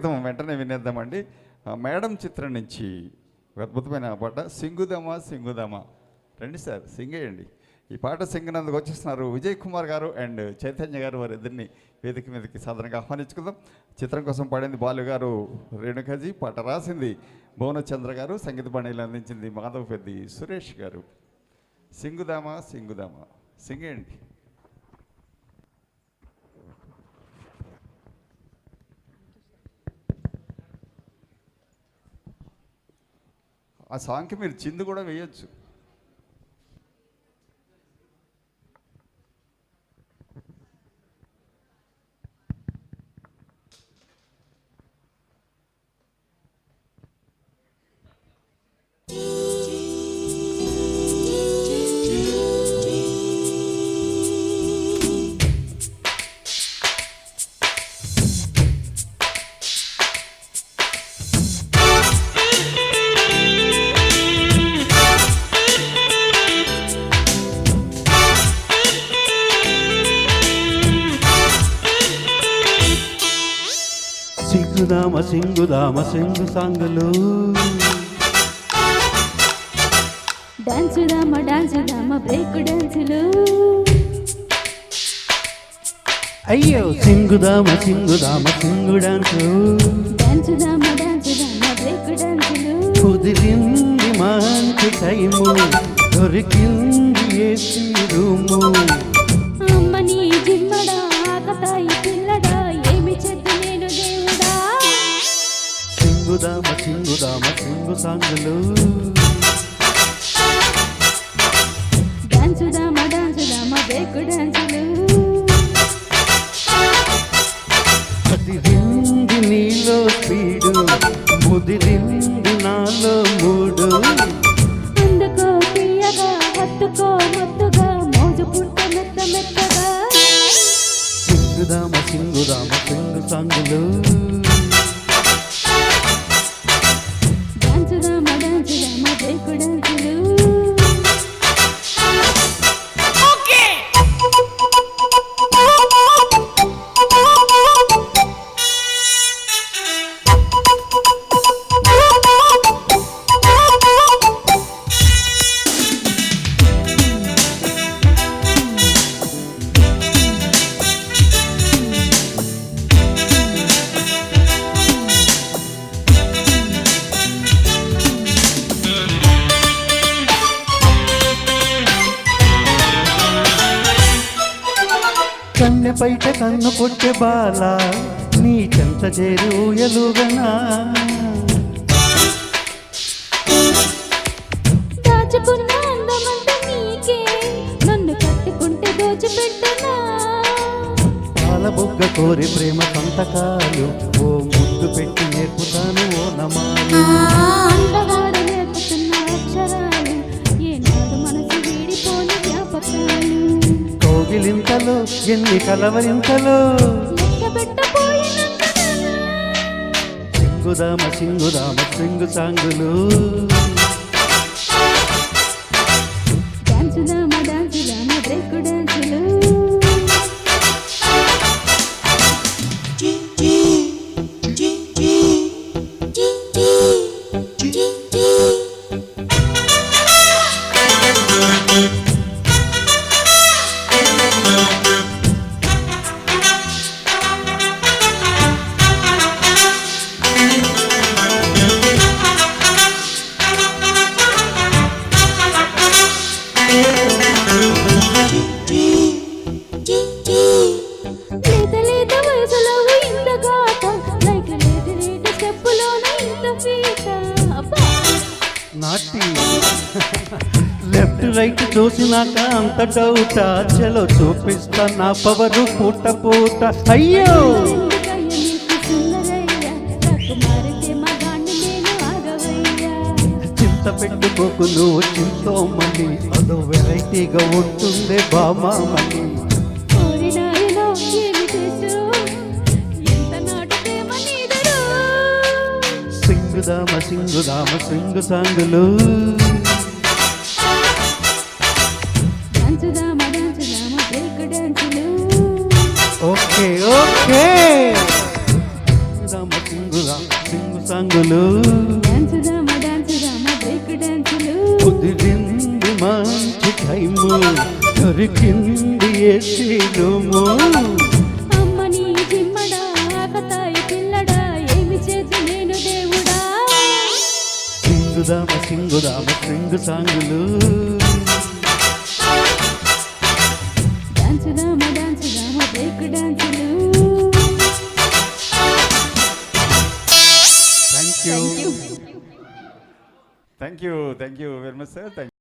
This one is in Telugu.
వెంటనే వినేద్దామండి. మేడం చిత్రం నుంచి ఒక అద్భుతమైన పాట సింగుదమా సింగుదమా. రండి సార్ సింగేయండి. ఈ పాట సింగినందుకు వచ్చేస్తున్నారు విజయ్ కుమార్ గారు అండ్ చైతన్య గారు వారి ఇద్దరిని వేదిక మీదకి సాధారణంగా ఆహ్వానించుకుందాం. చిత్రం కోసం పాడింది బాలు గారు రేణుకాజీ పాట రాసింది భువనచంద్ర గారు సంగీత బాణీలు అందించింది మాధవ్ పెద్ది సురేష్ గారు. సింగుదామా సింగుదామా. సింగేయండి. ఆ సాంగ్కి మీరు చిందు కూడా వేయొచ్చు. సింగుదామ సింగుదామ సింగు సాంగులు. డాన్స్ దామ డాన్స్ దామ బ్రేక్ డాన్సులు. అయ్యో సింగుదామ సింగుదామ సింగు డాన్సు. డాన్స్ దామ డాన్స్ దామ బ్రేక్ డాన్సులు. కుదిరింది మంచి టైము దొరికింది ఏసీ రూము. సింగుదామ సింగుదామ సింగు సాంగులు. డాన్స్ దామ డాన్స్. కన్నె బయట కన్ను కొట్టే బాల నీ చెంత చేరి ఊయలుగనా దాచుకున్న అందమంతా నీకే నన్ను కట్టుకుంటే దోచిపెట్టనా? పాల బుగ్గ కోరి ప్రేమ సంతకాలు ఓ ముద్దు పెట్టి నేర్పుతాను ఓ నమాలు. ఎన్ని కలవరింతలో? సింగుదామ సింగుదామ సింగు సాంగులు లేత వయసులో ఇంత గాట లైక్ లేత లేత స్టెప్పులోన ఇంత నాటి లెఫ్ట్ రైట్ చూసినాక అంత డౌట చలో చూపిస్తా నా పవరు పూట పూట. అయ్యో! చింత పెట్టుకోకు నువ్వు చింతోమని అదో వెరైటీగా ఉంటుంది బామామని ఓరి సింగుదామ సింగుదామ సింగు సాంగులు. Okay okay. సింగుదామ సింగు సింగురా సింగు సాంగులు కుదిరింది మంచి టైము దొరికింది ఏసీ సింగుదామ సింగుదామ సింగు సాంగులు. డాన్స్ రామ డాన్స్ రామ బ్రేక్ డాన్సులు. Thank you thank you thank you thank you very much sir thank